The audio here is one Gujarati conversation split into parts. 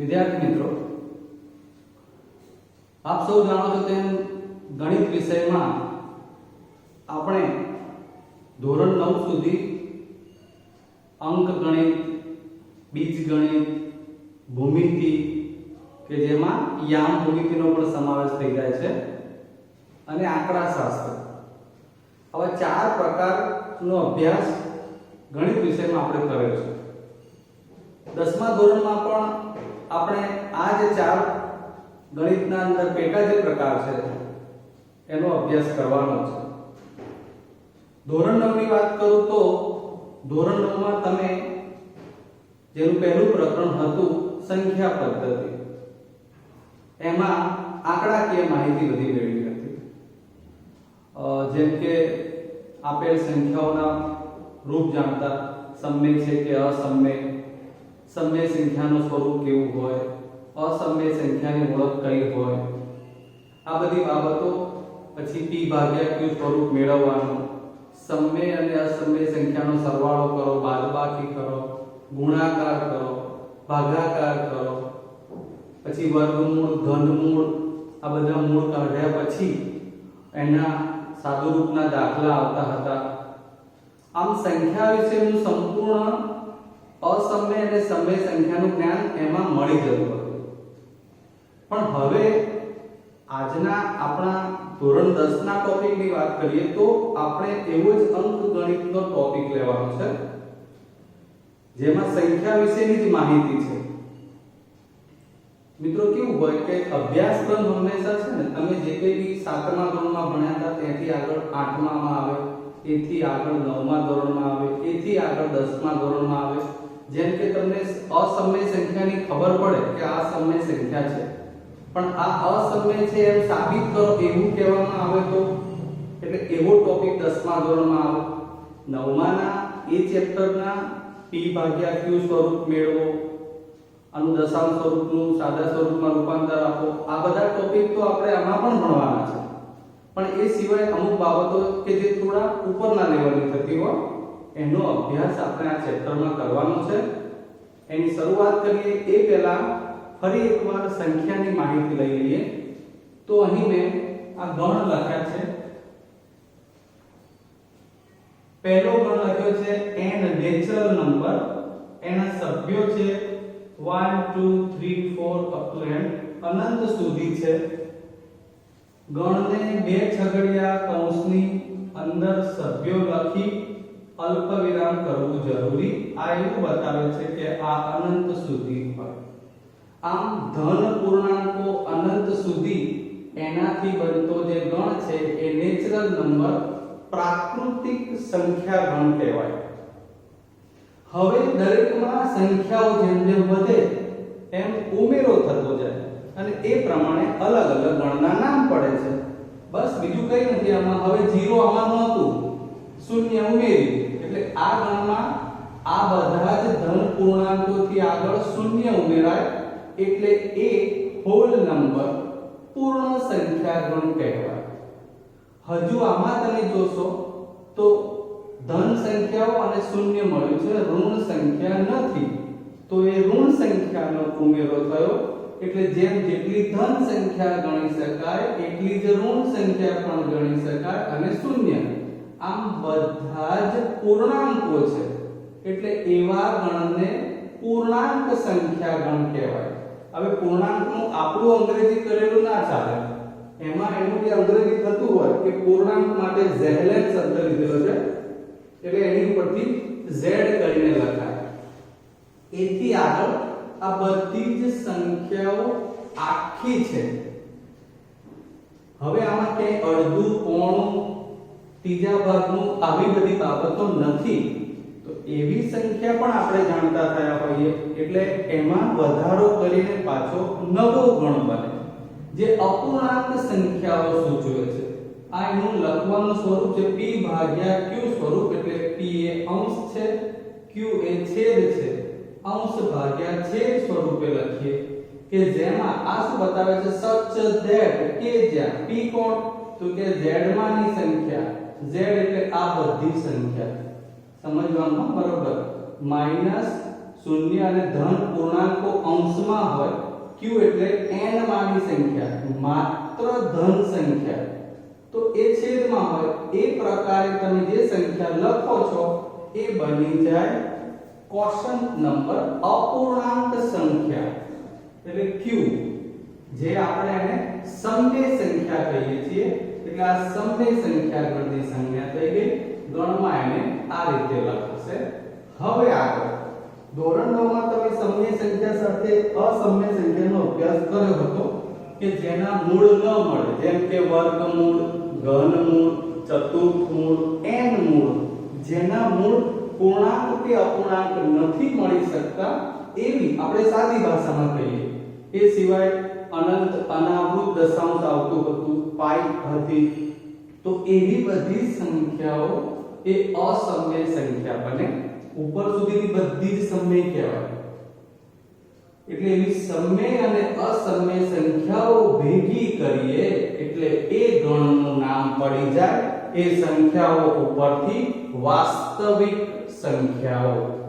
વિદ્યાર્થી મિત્રો, આપ સૌ જાણો છો તેમ ગણિત વિષયમાં આપણે ધોરણ નવ સુધી અંક ગણિત, બીજ ગણિત, ભૂમિતિ કે જેમાં યામ ભૂમિતિનો પણ સમાવેશ થઈ જાય છે અને આંકડાશાસ્ત્ર. આવા ચાર પ્રકારનો અભ્યાસ ગણિત વિષયમાં આપણે કર્યો છે. દસમા ધોરણમાં પણ આપણે આ જે ચાર ગણિતના અંદર પેટા જે પ્રકાર છે, એનો અભ્યાસ કરવાનો છે. ધોરણ 9 ની વાત કરું તો, ધોરણ 9 માં તમે જેનું પહેલું પ્રકરણ હતું સંખ્યા પદ્ધતિ. એમાં આંકડાકીય માહિતી બધી મેળવી હતી. જેમ કે આપેલ સંખ્યાઓના રૂપ જાણતા સમય છે કે અસમય સમય સંખ્યાનું સ્વરૂપ કેવું હોય? અસમય સંખ્યાની ઓળખ કઈ હોય? આ બધી બાબતો પછી p ભાગ્યા q સ્વરૂપ મેળવવાનું. સમય અને અસમય સંખ્યાનો સરવાળો કરો, બાદબાકી કરો, ગુણાકાર કરો, ભાગાકાર કરો. પછી વર્ગમૂળ, ઘનમૂળ, આ બધા મૂળ કાઢ્યા પછી એના સાદુરૂપના દાખલા આવતા હતા. આમ સંખ્યા વિશેનું સંપૂર્ણ અસમય અને સમય સંખ્યાનું જ્ઞાન એમાં મળી જતું હતું. પણ હવે આજના આપણા ધોરણ 10 ના ટોપિકની વાત કરીએ તો આપણે એવો જ અંક ગણિતનો ટોપિક લેવાનો છે, જેમાં સંખ્યા વિશેની જ માહિતી છે. મિત્રો, કેવું હોય કે અભ્યાસક્રમ હંમેશા છે ને, તમે જે કંઈ બી સાતમા ધોરણમાં ભણ્યા હતા, ત્યાંથી આગળ આઠમામાં આવે, એથી આગળ નવમા ધોરણમાં આવે, એથી આગળ દસમા ધોરણમાં આવે જેમ કે તમને અસમય સંખ્યાની ખબર પડે કે આ સમય સંખ્યા છે. પણ આ અસમય છે એમ સાબિત કરો એવું કહેવામાં આવે તો? એટલે એવો ટોપિક દસમા ધોરણમાં આવે. નવમાના એ ચેપ્ટરના p ભાગ્યા q સ્વરૂપ મેળવો. આનું દશાંશ સ્વરૂપનું સાદા સ્વરૂપમાં રૂપાંતર આપો. આ બધા ટોપિક તો આપણે આમાં પણ ભણવાના છે. પણ એ સિવાય અમુક બાબતો કે જે થોડા ઉપરના લેવલની થતી હોય એનો અભ્યાસ આપણે આ ચેપ્ટરમાં કરવાનો છે. એની શરૂઆત કરીએ એ પહેલા ફરી એકવાર સંખ્યાની માહિતી લઈ લઈએ. તો અહીં મેં આ ગણ લખ્યા છે. પહેલો ગણ લખ્યો છે n નેચરલ નંબર એના સભ્યો છે 1 2 3 4 અપ ટુ n. અનંત સુધી છે. ગણને બે છગડિયા કૌંસની અંદર સભ્યો લખી અલ્પ વિરામ કરવું જરૂરી. આ એવું બતાવે છે કે આ અનંત સુધી હોય. આમ ધન પૂર્ણાંકો અનંત સુધી એનાથી બનતો જે ગણ છે એ નેચરલ નંબર પ્રાકૃતિક સંખ્યા ગણ કહેવાય. હવે દરેકમાં સંખ્યાઓ જેમ જેમ વધે એમ ઉમેરો થતો જાય અને એ પ્રમાણે અલગ અલગ ગણના નામ પડે છે. બસ બીજું કઈ નથી, આમાં હવે 0 આમાં નહોતું. શૂન્ય ઉમેરી. એટલે આ ગણમાં આ બધા જ ધન પૂર્ણાંકોથી આગળ શૂન્ય ઉમેરાય એટલે એ હોલ નંબર પૂર્ણ સંખ્યા ગણ કહેવાય. હજુ આમાં તમે જોશો તો ધન સંખ્યાઓ અને શૂન્ય મળ્યું છે, ઋણ સંખ્યા નથી. તો એ ઋણ સંખ્યાનો ઉમેરો થયો એટલે જેમ જેટલી ધન સંખ્યા ગણી શકાય, એટલી જ ઋણ સંખ્યા પણ ગણી શકાય અને શૂન્ય. આમ બધા જ પૂર્ણાંકો છે. એટલે એવા ગણને પૂર્ણાંક સંખ્યા ગણ કહેવાય. હવે પૂર્ણાંકનું આપણું અંગ્રેજી કરેલું ના ચાલે. એમાં એનું જે અંગ્રેજી થતું હોય કે પૂર્ણાંક માટે ઝેલેન શબ્દ લીધેલો છે. એટલે એની ઉપરથી ઝેડ કરીને લખાય. એથી આગળ આ બધી જ સંખ્યાઓ આખી છે. હવે આમાં કે અડધું પોણું ત્રીજા ભાગનું આવી બધી બાબતો નથી. તો એવી સંખ્યા પણ આપણે જાણતા થયા હોઈએ, એટલે એમાં વધારો કરીને પાછો નવો ગણ બને. જે અપૂર્ણાંક સંખ્યાઓ સૂચવે છે. આ એનું લખવાનું સ્વરૂપ છે p ભાગ્યા q સ્વરૂપ, એટલે p એ અંશ છે q એ છેદ છે. અંશ ભાગ્યા છેદ સ્વરૂપે લખીએ કે જેમાં આ શું બતાવે છે સચ ધેટ કે જ્યાં p કોણ? તો કે z માની સંખ્યા. Z એટલે આ બધી સંખ્યા સમજવાનું બરોબર માઇનસ શૂન્ય અને ધન પૂર્ણાંકો અંશમાં હોય q એટલે n માની સંખ્યા માત્ર ધન સંખ્યા તો એ છેદમાં હોય એ પ્રકારે તમે જે સંખ્યા લખો છો એ બની જાય કોશન્ટ નંબર અપૂર્ણાંક સંખ્યા એટલે q જે આપણે એને સમય સંખ્યા કહીએ છીએ એટલે આ સમય સંખ્યા ગણની સંખ્યા થઈ ગઈ. ગણમાં એને આ રીતે લખશે. હવે આગળ. ધોરણ 9 માં તમે સમય સંખ્યા સાથે અસમય સંખ્યાનો અભ્યાસ કર્યો હતો કે જેના મૂળ ન મળે. જેમ કે વર્ગમૂળ, ઘનમૂળ, ચતુર્થમૂળ n મૂળ જેના મૂળ પૂર્ણાંક કે અપૂર્ણાંક નથી મળી શકતા એવી આપણે સાદી ભાષામાં કહીએ. એ સિવાય અનંત અનાવૃત દશાંશ આવતું હતું પાઈ હતી તો એવી બધી સંખ્યાઓ એ અસમય સંખ્યા બને. ઉપર સુધીની બધી જ સમય કહેવાય. એટલે એવી સમય અને અસમય સંખ્યાઓ ભેગી કરીએ, એટલે એ ગણનું નામ પડી જાય. એ સંખ્યાઓ ઉપરથી વાસ્તવિક સંખ્યાઓ.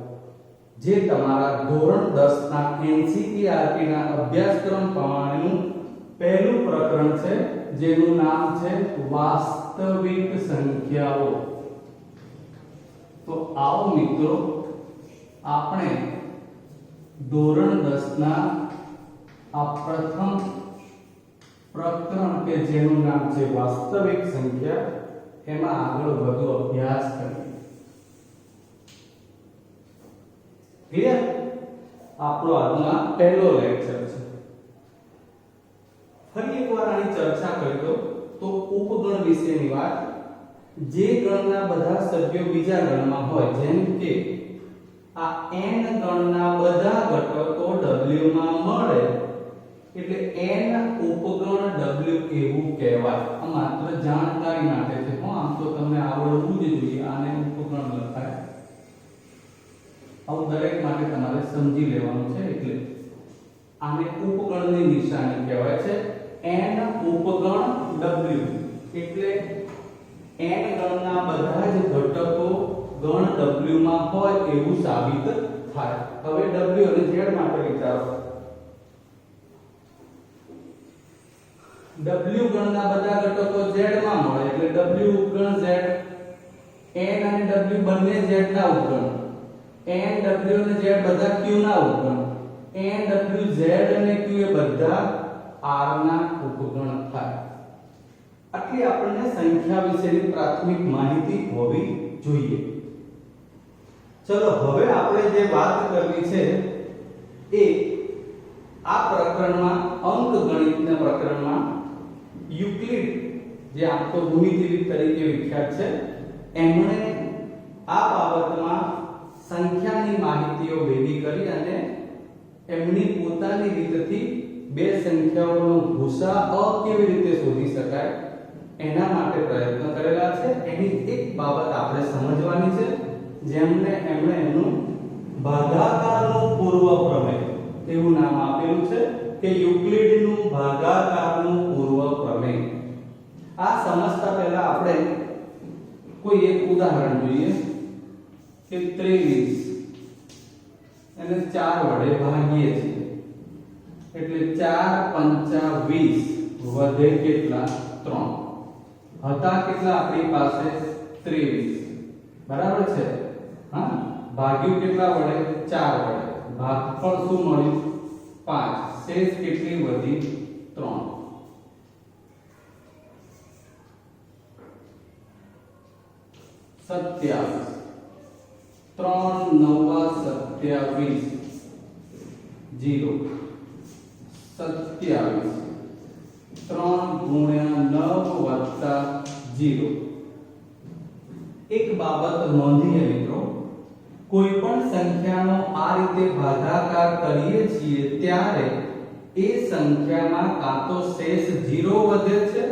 જે તમારા ધોરણ 10 ના NCERT ના અભ્યાસક્રમ પ્રમાણેનું પહેલું પ્રકરણ છે, જેનું નામ છે વાસ્તવિક સંખ્યાઓ. તો આવો મિત્રો, આપણે ધોરણ 10 ના આ પ્રથમ પ્રકરણ કે જેનું નામ છે વાસ્તવિક સંખ્યા, એમાં આગળ વધુ અભ્યાસ કરીએ. ક્લિયર આપણો આજનો પહેલો લેક્ચર છે. ફરી એકવાર આની ચર્ચા કરી દો તો ઉપગણ વિશેની વાત. જે ગણના બધા સભ્યો બીજા ગણમાં હોય, જેમ કે આ n ગણના બધા ઘટકો w માં મળે, એટલે n ઉપગણ w એવું કહેવાય. આ માત્ર જાણકારી માટે છે. હો, આમ તો તમને આવડવું જ જોઈએ, આને ઉપગણ લખાય. આવું દરેક માટે તમારે સમજી લેવાનું છે એટલે આને ઉપગણની નિશાની કહેવાય છે n ઉપગણ w એટલે n ગણના બધા જ ઘટકો ગણ w માં હોય એવું સાબિત થાય. હવે w અને z માટે વિચારો. W ગણના બધા ઘટકો z માં મળે એટલે w ઉપગણ z, n અને w બંને z ના ઉપગણ n w અને z બધા q ના ઉપગણ n w z અને q એ બધા r ના ઉપગણ થાય. આટલી આપણને સંખ્યા વિશેની પ્રાથમિક માહિતી હોવી જોઈએ. ચલો, હવે આપણે જે વાત કરવી છે એ આ પ્રકરણમાં અંક ગણિતના પ્રકરણમાં યુક્લિડ જે આમ તો ભૂમિતિવિદ તરીકે વિખ્યાત છે, એમણે આ બાબતમાં સંખ્યાની માહિતીઓ ભેગી કરી અને એમની પોતાની રીતથી બે સંખ્યાઓનો ભૂસા કેવી રીતે શોધી શકાય એના માટે પ્રયત્ન કરેલા છે. એની એક બાબત આપણે સમજવાની છે. જેમને એમણે એમનું ભાગાકારનું પૂર્વ પ્રમેય તેવું નામ આપેલું છે કે યુક્લિડનું ભાગાકારનું પૂર્વ પ્રમેય આ સમજતા પહેલા આપણે કોઈ એક ઉદાહરણ જોઈએ. કે 23 એને ચાર વડે ભાગીએ છીએ. એટલે ચાર પંચા વીસ વધે કેટલા? ત્રણ. હતા કેટલા આપણી પાસે? 23 બરાબર છે? હા? ભાગ્યું કેટલા વડે? ચાર વડે. ભાગફળ શું મળ્યું? પાંચ. શેષ કેટલી વધી? ત્રણ. સત્યાવીસ. ત્રણ નવા સત્યાવીસ જીરો. સત્યાવીસ. ત્રણ ગુણ્યા નવ વત્તા જીરો. એક બાબત નોંધીએ મિત્રો કોઈ પણ સંખ્યાનો આ રીતે ભાગાકાર કરીએ છીએ ત્યારે એ સંખ્યામાં કાં તો શેષ 0 વધે છે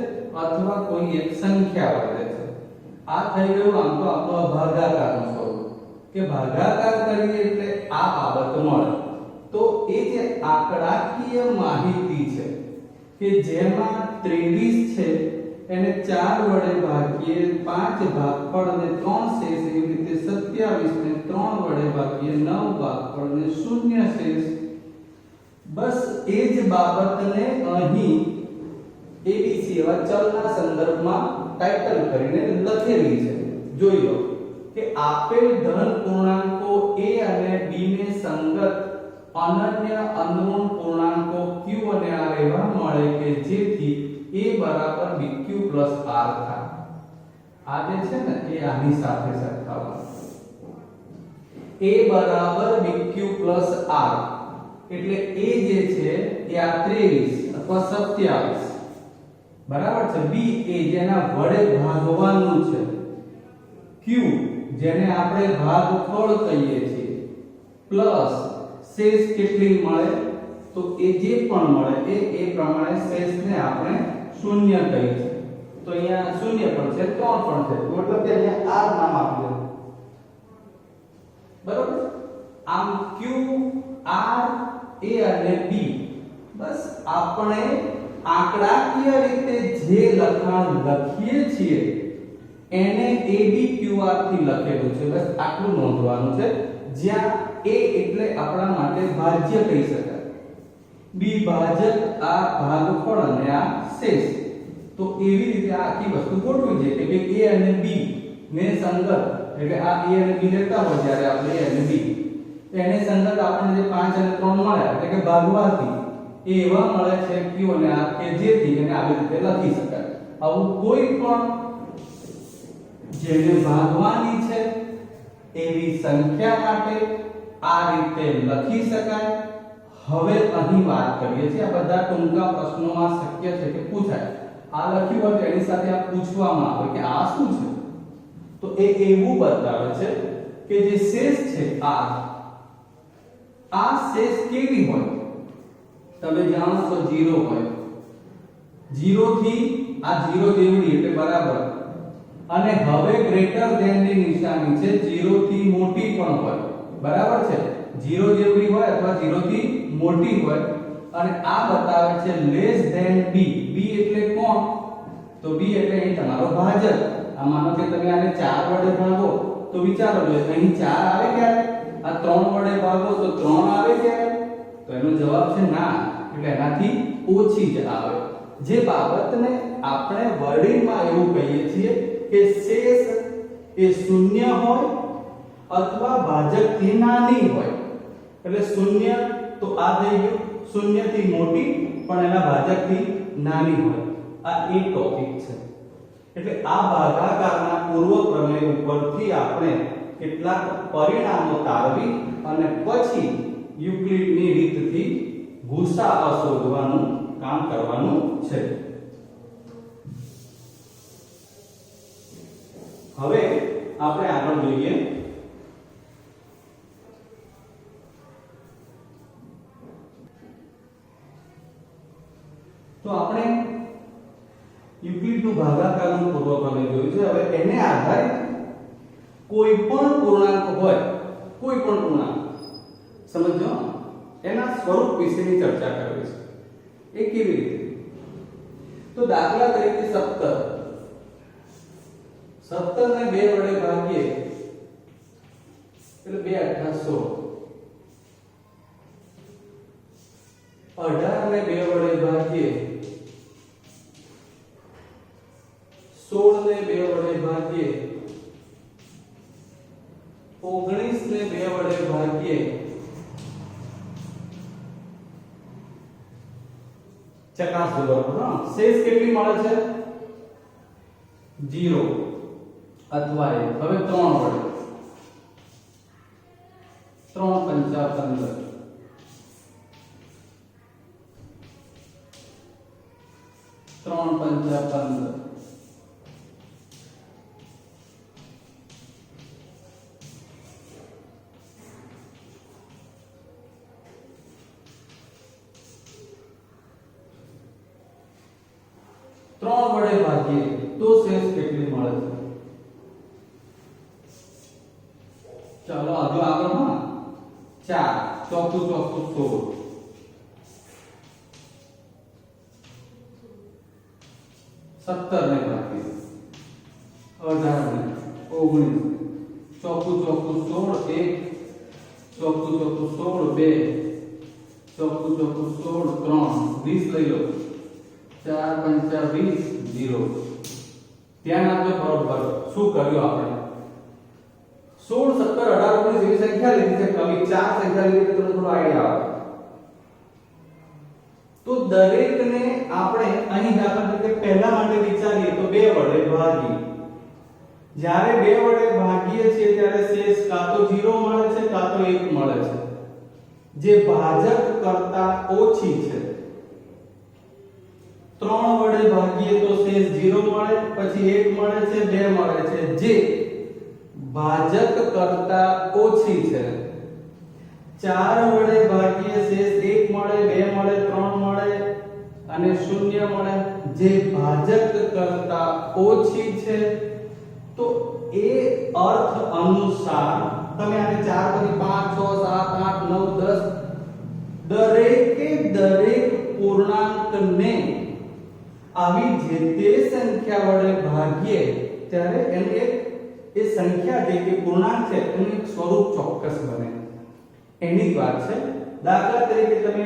અથવા કોઈ એક સંખ્યા વધે છે. આ થઈ ગયું આમ તો આપણો ભાગાકારનો કે ભાગાકાર કરીએ એટલે આ બાબત મળે. તો એ જે આંકડાકીય માહિતી છે, કે જેમાં 23 છે, એને 4 વડે ભાગીએ 5 ભાગફળ અને 3 શેષ, એવી રીતે 27 ને 3 વડે ભાગીએ 9 ભાગફળ અને 0 શેષ. બસ એ જ બાબતને અહીં એબીસી એવા ચલના સંદર્ભમાં ટાઇટલ કરીને લખેલી છે. જોઈ લો. કે આપેલ ધન પૂર્ણાંકો a અને b ને સંગત અનન્ય અનૂર્ણ પૂર્ણાંકો q અને r એવા મળે કે જેથી a bq r થાય. આ જે છે ને એ આની સાથે સરખાવવાનું. a bq r એટલે a જે છે એ આ 23 અથવા 27 બરાબર છે? b એ જેના વડે ભાગવાનું છે. q જેને આપણે ભાગફળ કહીએ છીએ. પ્લસ શેષ કેટલી મળે? તો એ જે પણ મળે એ એ પ્રમાણે શેષને આપણે શૂન્ય કહીએ છીએ. તો અહીંયા શૂન્ય પણ છે, ત્રણ પણ છે. મતલબ કે અહીંયા r નામ આપી દો બરાબર? આમ q, r, a અને b. બસ આપણે આંકડાકીય રીતે જે લખાણ લખીએ છીએ એને ABQR થી લખેલું છે. બસ આટલું નોંધવાનું છે. જ્યાં A એટલે આપણા માટે ભાજ્ય કહી શકાય. B ભાજક, આ ભાગફળ અને આ શેષ. તો એવી રીતે આ આખી વસ્તુ ગોઠવી છે કે A અને B ને સંગત, એટલે આ A અને B લેતા હોય જ્યારે આપણે A અને B. એને સંગત આપણને જે 5 અને 3 મળ્યા એટલે કે ભાગવાથી એ એવા મળે છે Q અને આ કે જેથી એને આવી રીતે લખી શકાય. આવું કોઈ પણ જેને ભાગવાની છે, એવી સંખ્યા માટે આ રીતે લખી શકાય. હવે અહીં વાત કરીએ છીએ, આ બધા ટૂંકા પ્રશ્નોમાં શક્ય છે કે પૂછાય. આ લખ્યું હોય તો એની સાથે આ પૂછવામાં આવે કે આ શું છે? તો એ એવું બતાવે છે કે જે શેષ છે આ આ શેષ કેવી હોય? તમે જાણો છો 0 હોય. 0 થી આ 0 જેવડી એટલે બરાબર અને હવે ગ્રેટર ધેનની નિશાની છે 0 થી મોટી પણ હોય. બરાબર છે? 0 જેવડી હોય અથવા 0 થી મોટી હોય. અને આ બતાવે છે લેસ ધેન b. b એટલે કોણ? તો b એટલે અહીં તમારો ભાજક. આ માનો કે તમે આને 4 વડે ભાગો, તો વિચારો જો અહીં 4 આવે ક્યારે? આ 3 વડે ભાગો તો 3 આવે ક્યારે? તો એનો જવાબ છે ના. એટલે એનાથી ઓછી જ આવે. જે બાબતને આપણે વર્ડિંગમાં એવું કહીએ છીએ કે શેષ એ શૂન્ય હોય અથવા ભાજકથી નાની હોય. એટલે શૂન્ય તો આ થઈ ગયું. શૂન્ય મોટી, પણ એના ભાજકથી નાની હોય. આ એ ટોપિક છે. એટલે આ ભાગાકારના પૂર્વ પ્રમેય ઉપરથી આપણે કેટલાક પરિણામો તારવી અને પછી યુક્લિડની રીતથી ભૂસા શોધવાનું કામ કરવાનું છે. હવે આપણે આગળ જોઈએ. તો આપણે યુક્લિડનું ભાગાકારનું પૂર્વક્રમે જોયું છે. હવે એને આધારિત કોઈ પણ પૂર્ણાંક હોય, કોઈ પણ પૂર્ણાંક, સમજો, એના સ્વરૂપ વિશેની ચર્ચા કરવી છે. એ કેવી રીતે? તો દાખલા તરીકે 17 17 ને બે વડે ભાગીએ, એટલે બે અઠા સોળ. અઢાર ને બે વડે ભાગીએ, સોળ ને બે વડે ભાગીએ 19 ને બે વડે ભાગીએ, ચકાસ શેષ કેટલી મળે છે? 0 અથવા એ હવે ત્રણ વડે. ત્રણ પંચા 15 ત્રણ પંચા પંદર. ઓગણીસ ચોખ્ખું ચોખ્ખું સોળ એક ચોખ્ખું ચોખ્ખું સોળ બે ચોખ્ખું ચોખ્ખું સોળ ત્રણ વીસ લઈ લો ચાર પંચા વીસ જીરો ધ્યાન આપજો, બરોબર. શું કર્યું આપણે? સોળ, સત્તર, અઢાર, ઓગણીસ એવી સંખ્યા લીધી છે. કવિ ચાર સંખ્યા લીધી તમને થોડો આઈડિયા આવે. તો દરેકને આપણે અહીં દાખલા તરીકે પહેલા માટે વિચારીએ તો બે વડે ભાગીએ. જ્યારે બે વડે ભાગીએ છીએ, ત્યારે શેષ કાં તો 0 મળે છે, કાં તો 1 મળે છે. જે ભાજક કરતા ઓછી છે. 3 વડે ભાગીએ તો શેષ 0 મળે, પછી 1 મળે છે 2 મળે છે. જે ભાજક કરતા ઓછી છે. ચાર વડે ભાગીએ, શેષ 1 મળે 2 મળે 3 મળે અને શૂન્ય મળે. જે ભાજક કરતા ઓછી છે તો એ અર્થ અનુસાર તમે આને 4 પછી 5 6 7 8 9 10 દરેકે દરેક પૂર્ણાંકને આવી જે તે સંખ્યા વડે ભાગીએ, ત્યારે એનું એક એ સંખ્યા જે કે પૂર્ણાંક છે, એનું એક સ્વરૂપ ચોક્કસ બને. એની વાત છે. દાખલા તરીકે તમે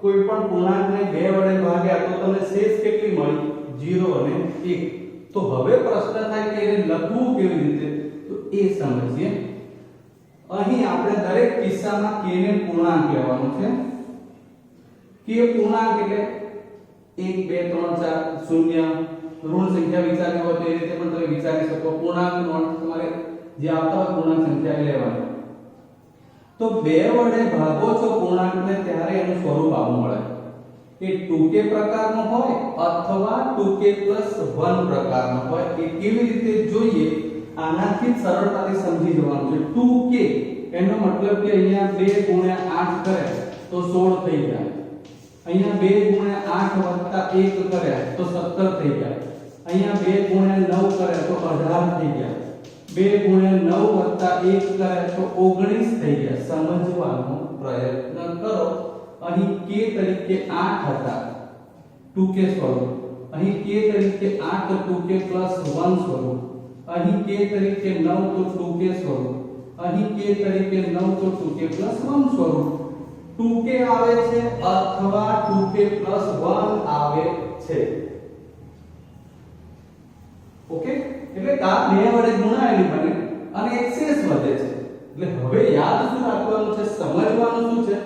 કોઈ પણ પૂર્ણાંકને બે વડે ભાગ્યા તો તમને શેષ કેટલી મળી? 0 અને 1 તો હવે પ્રશ્ન થાય કે એને લખવું કેવી રીતે? તો એ સમજીએ. અહીં આપણે દરેક કિસ્સામાં k ને પૂર્ણાંક લેવાનો છે. k પૂર્ણાંક એટલે 1 2 3 4 0 ઋણ સંખ્યા વિચારવી હોય તો એ રીતે પણ તમે વિચારી શકો. પૂર્ણાંક નોટ તમારે જે આવતા હોય પૂર્ણાંક સંખ્યા લેવાની. તો બે વડે ભાગો છો પૂર્ણાંકને, ત્યારે એનું સ્વરૂપ આવું મળે. એ 2k પ્રકારનો હોય અથવા 2k 1 પ્રકારનો હોય, એ કેવી રીતે જોઈએ, આનાથી સરળતાથી સમજી જવાનું છે. 2k એનો મતલબ કે અહીંયા 2 ગુણ્યા 8 કરે, તો 16 થઈ જાય. અહીંયા 2 ગુણ્યા 8 1 કર્યા તો 17 થઈ જાય. અહીંયા 2 ગુણ્યા 9 કરે, તો 18 થઈ જાય. બે ગુણ્યા નવ વત્તા એક કરે, તો ઓગણીસ થઈ ગયા સમજવાનો પ્રયત્ન કરો અહીં k તરીકે આઠ હતા. 2k સ્વરૂપ અહીં k તરીકે આઠ 2k 1 સ્વરૂપ અહીં k તરીકે નવ તો 2k સ્વરૂપ અહીં k તરીકે નવ તો 2k 1 સ્વરૂપ 2k આવે છે અથવા 2k 1 આવે છે. ઓકે એટલે આ બે વડે ગુણાયેલી બને. અને એક શેષ વધે છે. એટલે હવે યાદ શું રાખવાનું છે? સમજવાનું શું છે?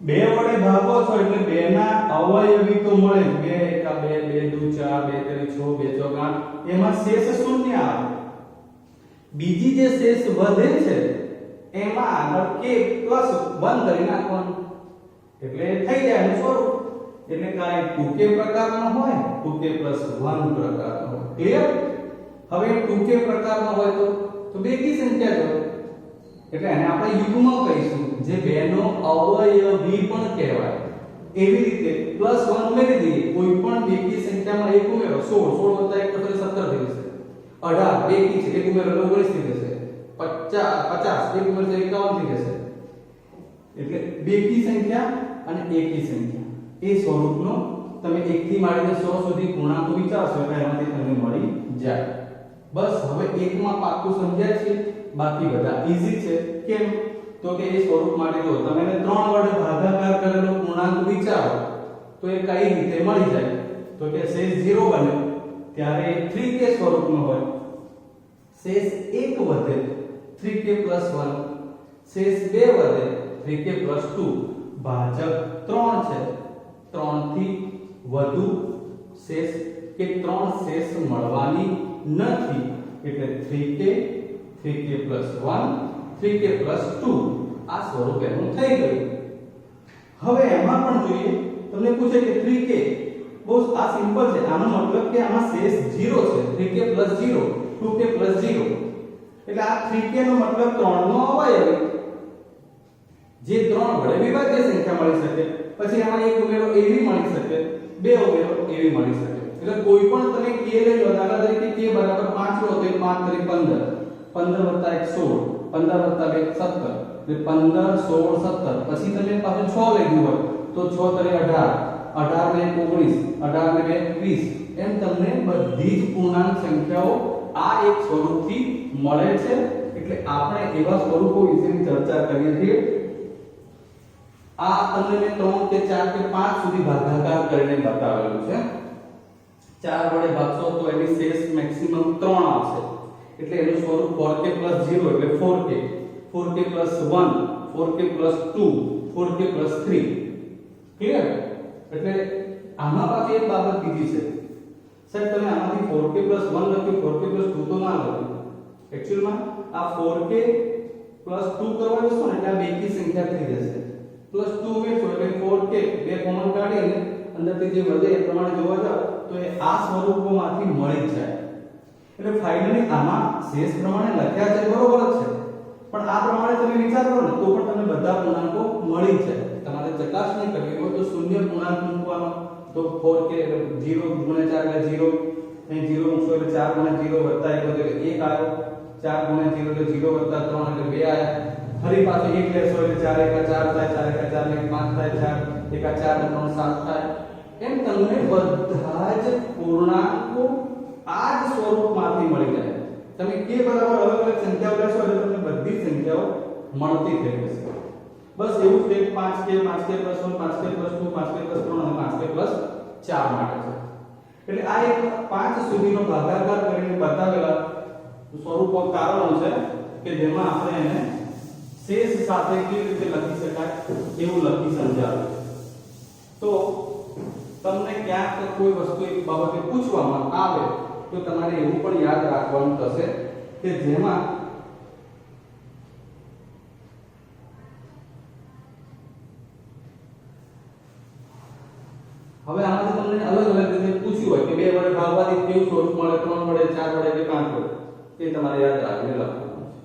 બે વડે ભાગો છો એટલે બે ના અવયવી તો મળે બે એકા, બે બે, દુ, ચાર, બે, ત્રણ, છ, બે, ચોક આઠ. એમાં શેષ શૂન્ય આવે. બીજી જે શેષ વધે છે, એમાં આગળ k પ્લસ 1 કરી નાખવાનું. એટલે થઈ જાય એનું સ્વરૂપ. એટલે કાંઈ 2k પ્રકારનો હોય 2k 1 પ્રકારનો ક્લિયર હવે 2k પ્રકારનો હોય તો તો બેકી સંખ્યા જ એટલે એને આપણે યુગ્મ કહીશું, જે બેનો અવયવી પણ કહેવાય. એવી રીતે પ્લસ 1 ઉમેરી દઈએ, કોઈ પણ બેકી સંખ્યામાં એક ઉમેરો 16 16 1 17 થઈ જશે. 18 બેકી છે એક ઉમેરો એટલે 19 થઈ જશે. 50 50 એક ઉમેરો એટલે 51 થઈ જશે. એટલે બેકી સંખ્યા અને એકી સંખ્યા. એ સ્વરૂપનો તમે 1 થી માંડીને 100 સુધી પૂર્ણાંકો વિચારશો, એટલે એમાંથી તમને મળી જાય. બસ, હવે એકમાં પાક્કું સમજાય છે. બાકી બધા. ઈઝી છે? કેમ? તો કે એ સ્વરૂપ માટે જો તમે એને ત્રણ વડે ભાગાકાર કરેલો પૂર્ણાંક વિચારો, તો એ કઈ રીતે મળી જાય? તો કે શેષ 0 બને, ત્યારે 3k સ્વરૂપનો હોય. શેષ 1 વધે 3k 1 શેષ 2 વધે 3k 2 ભાજક 3 છે. 3 થી વધુ શેષ કે 3 શેષ મળવાની નથી. એટલે 3k 3k 1 3k 2 આ સ્વરૂપ એનું થઈ ગયું. હવે એમાં પણ જોઈએ, તમને પૂછે કે 3k બહુ આ સિમ્પલ છે. આનો મતલબ કે આમાં શેષ 0 છે. 3k 0 2k 0 એટલે આ 3k નો મતલબ 3 નો અવયવ. જે 3 વડે વિભાજ્ય સંખ્યા મળી શકે. પછી આમાં એક ઉમેરો એવી મળી શકે, બે ઉમેરો એવી મળી શકે. એટલે કોઈ પણ તમે k લઈ લો, દાખલા તરીકે k બરાબર 5 લો તો એ 5 3 15 15 વત્તા એક સોળ, પંદર વત્તા 2 17 એટલે 15 16 17 પછી તમે પાછું 6 લઈ હોય, તો છ તરી 18 18 ને 19 18 ને બે વીસ એમ તમને બધી જ પૂર્ણાંક સંખ્યાઓ આ એક સ્વરૂપથી મળે છે. એટલે આપણે એવા સ્વરૂપો વિશેની ચર્ચા કરીએ છીએ. આ તમને મેં ત્રણ કે ચાર કે પાંચ સુધી ભાગાકાર કરીને બતાવેલું છે. ચાર વડે ભાગશો તો એની શેષ મેક્સિમમ 3 આવશે. એટલે એનું સ્વરૂપ 4k 0 એટલે 4k 4k 1 4k 2 4k 3 clear એટલે આમાં પાછી એક બાબત કીધી છે. સાહેબ, તમે આમાંથી 4k 1 લખ્યું 4k 2 તો ના લખ્યું. એક્ચ્યુઅલમાં આ 4k 2 કરવા જશો ને એટલે આ બેકી સંખ્યા થઈ જશે. પ્લસ 2 વેચો એટલે 4k બે કોમન કાઢી અને અંદરથી જે વધે એ પ્રમાણે જોવા જાવ તો એ આ સ્વરૂપોમાંથી મળી જ જાય. એટલે ફાઇનલી આમાં શેષ પ્રમાણે લખ્યા છે, બરોબર જ છે. પણ આ પ્રમાણે તમે વિચાર કરો ને, તો પણ તમને બધા પૂર્ણાંકો મળી જ જાય. તમારે ચકાસણી કરવી હોય તો શૂન્ય પૂર્ણાંક મૂકવાનો. તો 4k એટલે 0 ગુણ્યા 4 એટલે 0 અહીં 0 મૂકશો એટલે 4 ગુણ્યા 0 વત્તા 1 એટલે 1 આવ્યો 4 ગુણ્યા 0 એટલે 0 વત્તા 3 એટલે 2 આવ્યા ફરી પાછો 1 લેશો એટલે 4 એકા 4 થાય 4 એકા 4 ને 5 થાય 4 એકા 4 ને 3 7 થાય. એમ તમને બધા જ પૂર્ણાંકો આ જ સ્વરૂપમાંથી મળી જાય. તમે k બરાબર અલગ અલગ સંખ્યાઓ લેશો એટલે તમને બધી સંખ્યાઓ મળતી થઈ જશે. બસ એવું જ એક 5k 5k 1 5k 2 5k 3 અને 5k 4 માટે છે. એટલે આ એક 5 સુધીનો ભાગાકાર કરીને બતાવેલા સ્વરૂપો કારણો છે કે જેમાં આપણે એને શેષ સાથે કેવી રીતે લખી શકાય એવું લખી સમજાવ્યું. તો તમને ક્યાંક કોઈ વસ્તુ એક બાબતે પૂછવામાં આવે તો તમારે એવું પણ યાદ રાખવાનું થશે કે જેમાં હવે આમાંથી તમને અલગ અલગ રીતે પૂછ્યું હોય કે બે વડે ભાગવાથી કેવું સ્વરૂપ મળે, ત્રણ વડે, ચાર વડે કે પાંચ વડે? તે તમારે યાદ રાખીને લખવાનું છે.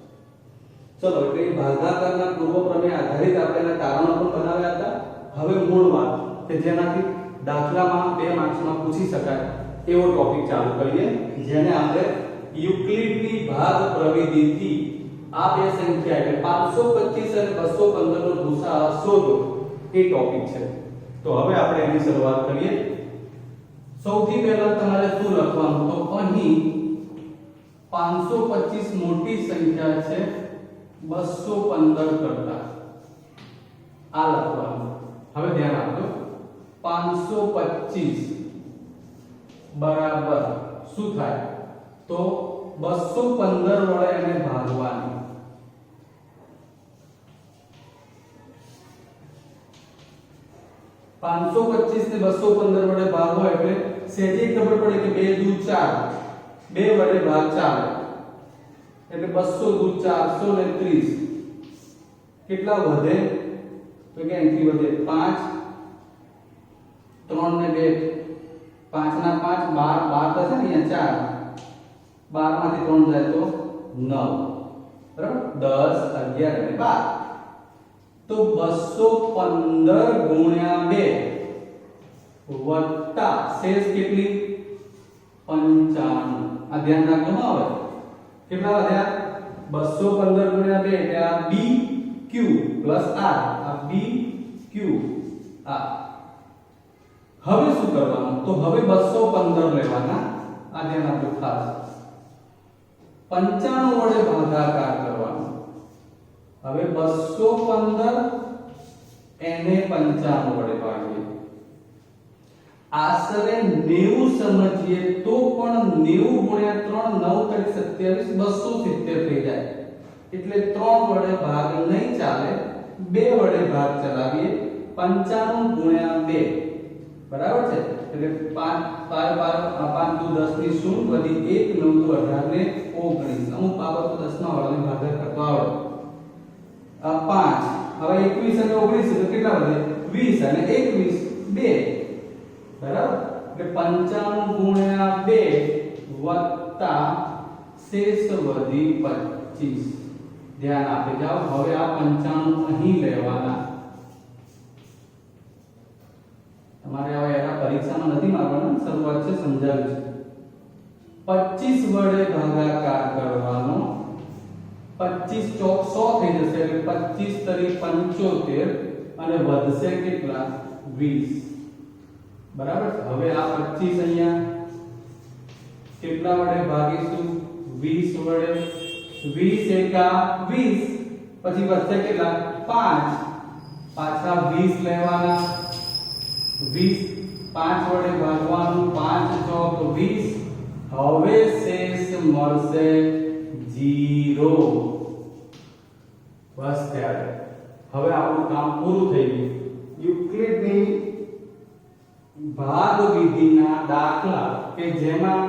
ચલો, એટલે ભાગાકારના પૂર્વ પ્રમેય આધારિત આપણે તારણો પણ બનાવ્યા હતા. હવે મૂળ વાત કે જેનાથી દાખલામાં બે માર્ક્સમાં પૂછી શકાય. એવો ટોપિક ચાલુ કરીએ જેને આપણે યુક્લિડની ભાગ પ્રવિધિથી આ બે સંખ્યા એટલે 525 અને 215 નો ભૂસા શોધો. એ ટોપિક છે. તો હવે આપણે એની શરૂઆત કરીએ. સૌથી પહેલા તમારે શું લખવાનું? તો અહીં 525 મોટી સંખ્યા છે 215 કરતા. આ લખવાનું. હવે ધ્યાન આપજો. 525 બરાબર શું થાય? તો 215 વડે એને ભાગવાની. પાંચસો પચીસ ને બસો પંદર વડે ભાગો એટલે સહેજે ખબર પડે કે બે દુ ચાર. બે વડે ભાગ ચાર. એટલે બસો દુ ચારસો ને ત્રીસ. કેટલા વધે? તો કે અહીંથી વધે પાંચ. ત્રણ ને બે. પાંચ ના પાંચ, બાર બાર થશે ને ચાર. બારમાંથી ત્રણ જાય તો નવ. બરાબર? દસ, અગિયાર અને બાર. તો બસો પંદર ગુણ્યા બે વત્તા શેષ કેટલી? પંચાણું. આ ધ્યાન રાખજો હવે કેટલા વધ્યા? બસો પંદર ગુણ્યા બે એટલે આ બી ક્યુ પ્લસ આર આ બી ક્યુ આ હવે શું કરવાનું? તો હવે બસો પંદર લેવાના આ ધ્યાન આપજો ખાસ પંચાણું વડે ભાગાકાર કરવાનો. હવે 215 એને 95 વડે ભાગીએ. આશરે 90 સમજીએ તો પણ 90 ગુણ્યા 3 9 તારીખ 27 270 થઈ જાય. એટલે 3 વડે ભાગ નહીં ચાલે 2 વડે ભાગ ચલાવીએ. 95 ગુણ્યા 2 બરાબર છે? એટલે 5 5 12 5 2 10 ની શૂન્ય વધી 1 9 2 18 ને 19 અમુક બાબતો 10 માં વાળાને ભાગાકાર કરતો આવડે. આ 5 હવે 21 અને 19 તો કેટલા વધે? 20 અને 21 2 બરાબર? એટલે 95 ગુણ્યા 2 વત્તા શેષ વધી 25 ધ્યાન આપી જાઓ, હવે આ 95 અહીં લેવાના. તમારે હવે એના પરીક્ષામાં નથી મારવાના, શરૂઆત છે સમજાવ્યું છે. 25 વડે ભાગાકાર કરવાનો 25 ચોક 100 થઈ જશે, એટલે 25 તરી 75 અને વધશે કેટલા? 20 બરાબર હવે આ 25 અહીંયા કેટલા વડે ભાગીશું? 20 વડે 20 એકા 20 પછી વધશે કેટલા? 5 પાછા 20 લેવાના. 20 5 વડે ભાગવાનું 5 ચોક 20 હવે શેષ મળશે 0 બસ ત્યારે. હવે આપણું કામ પૂરું થઈ ગયું. યુક્લિડની ભાગ વિધિના દાખલા કે જેમાં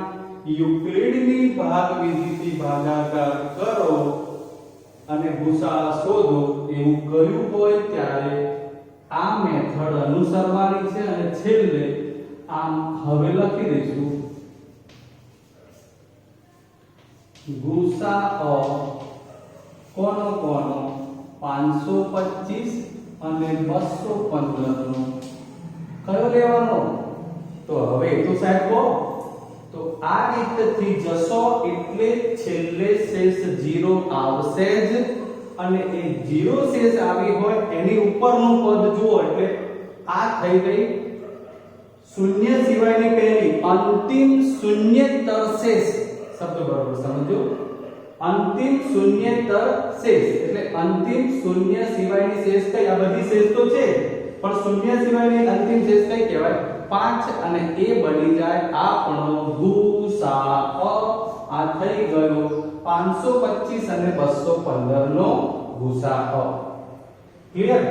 યુક્લિડની ભાગ વિધિથી ભાગાકાર કરો અને ભૂસા શોધો એવું કહ્યું હોય ત્યારે આ મેથડ અનુસરવાની છે અને છેલ્લે આમ હવે લખી દઈશું. ગુસાઅ કોનો કોનો 525 અને 215 નો કયો લેવાનો? તો હવે તો સાહેબ કહો. તો આ રીતથી જશો એટલે છેલ્લે શેષ 0 આવશે જ. અને એ 0 શેષ આવી હોય એની ઉપરનું પદ જુઓ એટલે આ થઈ ગઈ શૂન્ય સિવાયની પહેલી. અંતિમ શૂન્યતર શેષ. શબ્દ બરોબર સમજો? અંતિમ શૂન્યતર શેષ. એટલે અંતિમ શૂન્ય સિવાયની શેષ કઈ? આ બધી શેષ તો છે પણ શૂન્ય સિવાયની અંતિમ શેષ કઈ કહેવાય? 5 અને એ બની જાય આપણો ગુસાઅ આ થઈ ગયો. 525 અને 215 નો ગુસાઅ ક્લિયર